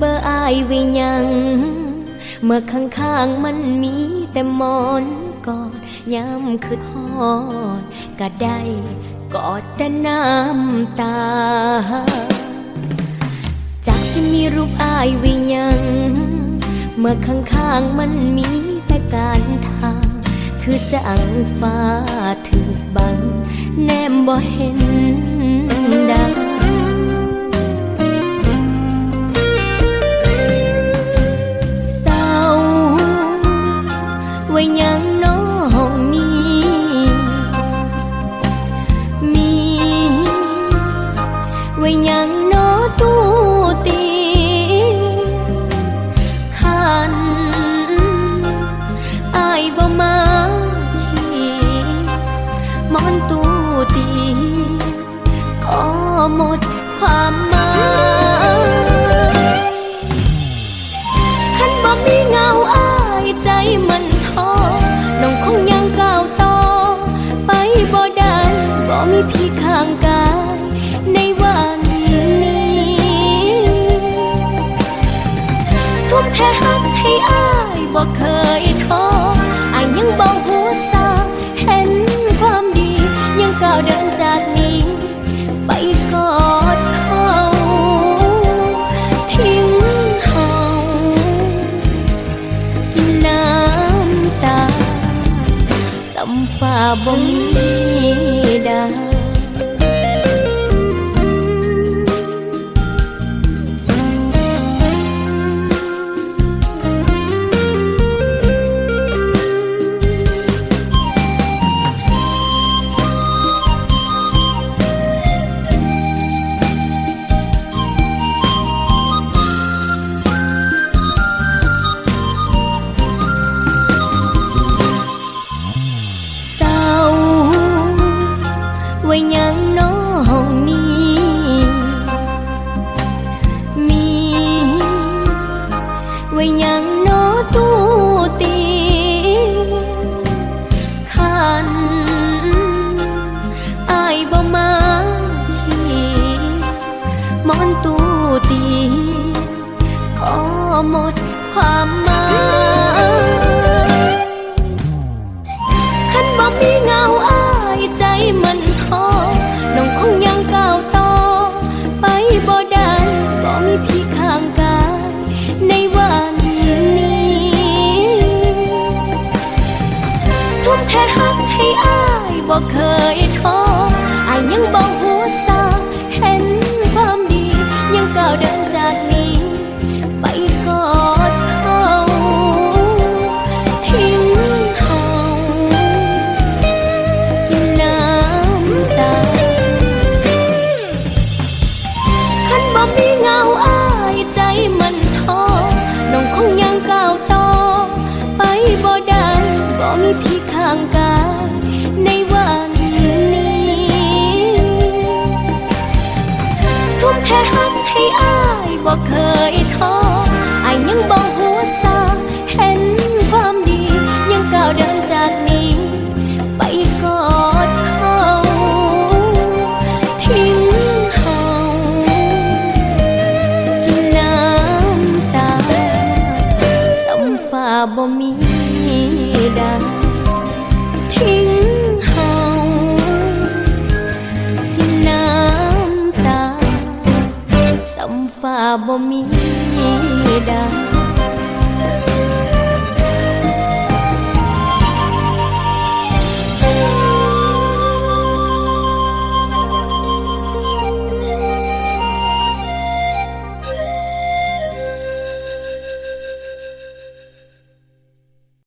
บอร์ไอไว้ยัง เมื่อข้างๆมันมีแต่มอนกอดย้ำคืดหอดก็ได้กอดแต่น้ำตา จากสิมีรูปอายไว้ยัง เมื่อข้างๆมันมีแต่การทาง คือจะอังฟ้าถึงบัง แนมบ่เห็น ยังโนอตู้ตีขันอายบ่มาที่มอนตู้ตีก็หมดความหมายขันบ่มีเงาอายใจมันท้อน้องคงยังก้าวต่อไปบ่ได้บ่มีพี่ข้างก บ่เคยท้ออายยังบ่หัวซาเห็นความดี ยังก้าวเดินจากนี้ ไปกอดเขาทิ้งเฮากินน้ำตาสัมฟ้าบ่มี ไว้ยั บ่เคยท้ออายยังบ่หัวซาเห็นความดี ยังก้าวเดินจากนี้ ไปกอดเขาทิ้งเฮากินน้ำตาขันบ่มีเงาอายใจมันท้อน้องคงยังก้าวต่อ ไปบ่ได้บ่มีพี่ข้างกาย บ่มีดาทิ้งเฮากินน้ำตาสำฟ้าบ่มีดา